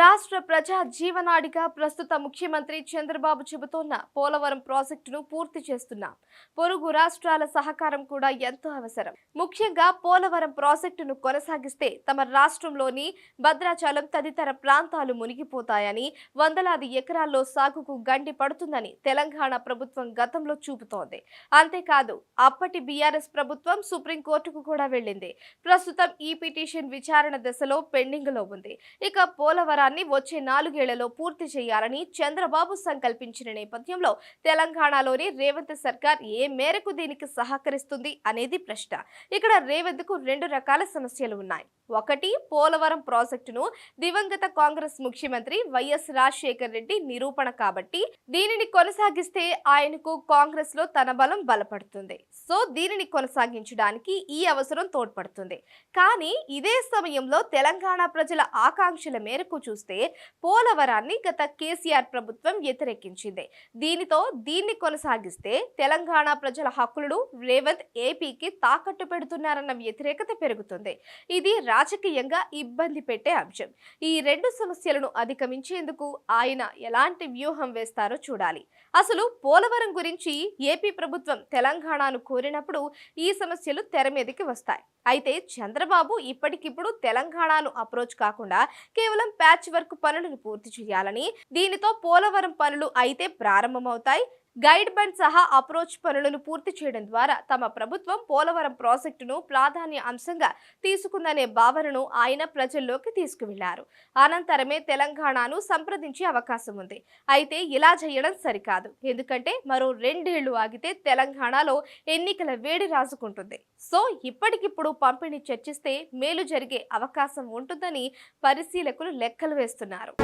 రాష్ట్ర ప్రజా జీవనాడిగా ప్రస్తుత ముఖ్యమంత్రి చంద్రబాబు చెబుతోన్న పోలవరం ప్రాజెక్టును పూర్తి చేస్తున్నాం పొరుగు రాష్ట్రాల సహకారం కూడా ఎంతో అవసరం. ముఖ్యంగా పోలవరం ప్రాజెక్టును కొనసాగిస్తే తమ రాష్ట్రంలోని భద్రాచలం తదితర ప్రాంతాలు మునిగిపోతాయని వందలాది ఎకరాల్లో సాగుకు గండి పడుతుందని తెలంగాణ ప్రభుత్వం గతంలో చూపుతోంది. అంతేకాదు అప్పటి బీఆర్ఎస్ ప్రభుత్వం సుప్రీంకోర్టుకు కూడా వెళ్ళింది. ప్రస్తుతం ఈ పిటిషన్ విచారణ దశలో పెండింగ్లో ఉంది. ఇక పోలవరం పథకాన్ని వచ్చే నాలుగేళ్ళలో పూర్తి చేయాలని చంద్రబాబు సంకల్పించిన నేపథ్యంలో తెలంగాణలోని రేవంత్ సర్కార్ ఏ మేరకు దీనికి సహకరిస్తుంది అనేది ప్రశ్న. ఇక్కడ రేవంత్కు రెండు రకాల సమస్యలు ఉన్నాయి. ఒకటి పోలవరం ప్రాజెక్టును దివంగత కాంగ్రెస్ ముఖ్యమంత్రి వైఎస్ రాజశేఖర్ రెడ్డి నిరూపణ కాబట్టి దీనిని కొనసాగిస్తే ఆయనకు కాంగ్రెస్లో తన బలం బలపడుతుంది. సో దీనిని కొనసాగించడానికి ఈ అవసరం తోడ్పడుతుంది. కానీ ఇదే సమయంలో తెలంగాణ ప్రజల ఆకాంక్షల మేరకు చూస్తే పోలవరాన్ని గత కేసీఆర్ ప్రభుత్వం వ్యతిరేకించింది. దీనితో దీన్ని కొనసాగిస్తే తెలంగాణ ప్రజల హక్కులను రేవంత్ ఏపీకి తాకట్టు పెడుతున్నారన్న వ్యతిరేకత పెరుగుతుంది. ఇది రాజకీయంగా ఇబ్బంది పెట్టే అంశం. ఈ రెండు సమస్యలను అధిగమించేందుకు ఆయన ఎలాంటి వ్యూహం వేస్తారో చూడాలి. అసలు పోలవరం గురించి ఏపీ ప్రభుత్వం తెలంగాణను కోరినప్పుడు ఈ సమస్యలు తెర మీదకి వస్తాయి. అయితే చంద్రబాబు ఇప్పటికిప్పుడు తెలంగాణను అప్రోచ్ కాకుండా కేవలం ప్యాచ్ వర్క్ పనులను పూర్తి చేయాలని దీనితో పోలవరం పనులు అయితే ప్రారంభమవుతాయి. గైడ్ బండ్ సహా అప్రోచ్ పనులను పూర్తి చేయడం ద్వారా తమ ప్రభుత్వం పోలవరం ప్రాజెక్టును ప్రాధాన్య అంశంగా తీసుకుందనే భావనను ఆయన ప్రజల్లోకి తీసుకువెళ్ళారు. అనంతరమే తెలంగాణను సంప్రదించే అవకాశం ఉంది. అయితే ఇలా చేయడం సరికాదు. ఎందుకంటే మరో రెండేళ్ళు ఆగితే తెలంగాణలో ఎన్నికల వేడి రాజుకుంటుంది. సో ఇప్పటికిప్పుడు పంపిణీ చర్చిస్తే మేలు జరిగే అవకాశం ఉంటుందని పరిశీలకులు లెక్కలు వేస్తున్నారు.